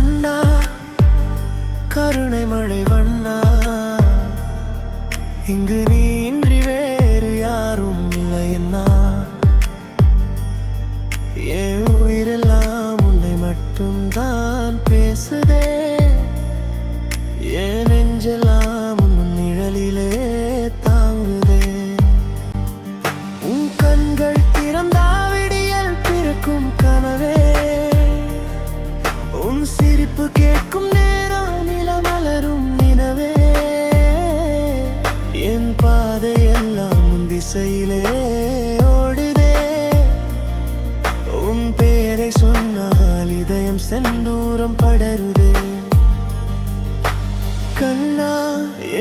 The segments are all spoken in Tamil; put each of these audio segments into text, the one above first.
கண்ணா கருணை மழை வண்ணா. இங்கு நீ இன்றி வேறு யாரும் இல்லை என்ன என் உயிரெல்லாம் உன்னை மட்டும்தான் பேசுதே. என் நெஞ்செல்லாம் உன் நிழலிலே தாங்குதே. உன் கண்கள் திறந்தா சிரிப்பு கேட்கும் நேரம் நிலமலரும் நினவே என் பாதை எல்லாம் திசையிலே ஓடுதே. உன் பேரை சொன்னால் இதயம் செந்தூரம் படருதே. கண்ணா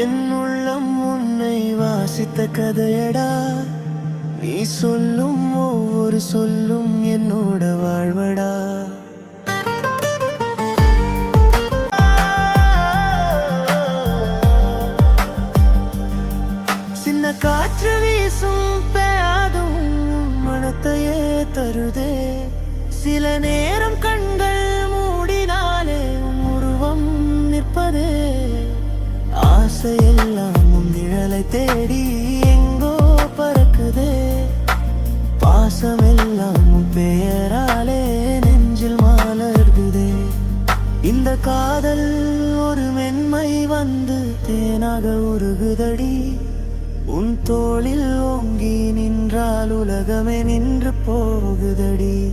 என் உள்ளம் உன்னை வாசித்த கதையடா. நீ சொல்லும் ஒவ்வொரு சொல்லும் என்னோட மனத்தையே தருதே. சில நேரம் கண்கள் மூடினாலே உருவம் நிற்பதே. ஆசையெல்லாம் நிழலை தேடி எங்கோ பறக்குதே. பாசமெல்லாம் பெயராலே நெஞ்சில் மலர்குதே இந்த காதல் ஒரு மென்மை வந்து தேனாக உருகுதடி. உன் தோளில் உலகமே நின்று போகுதடி.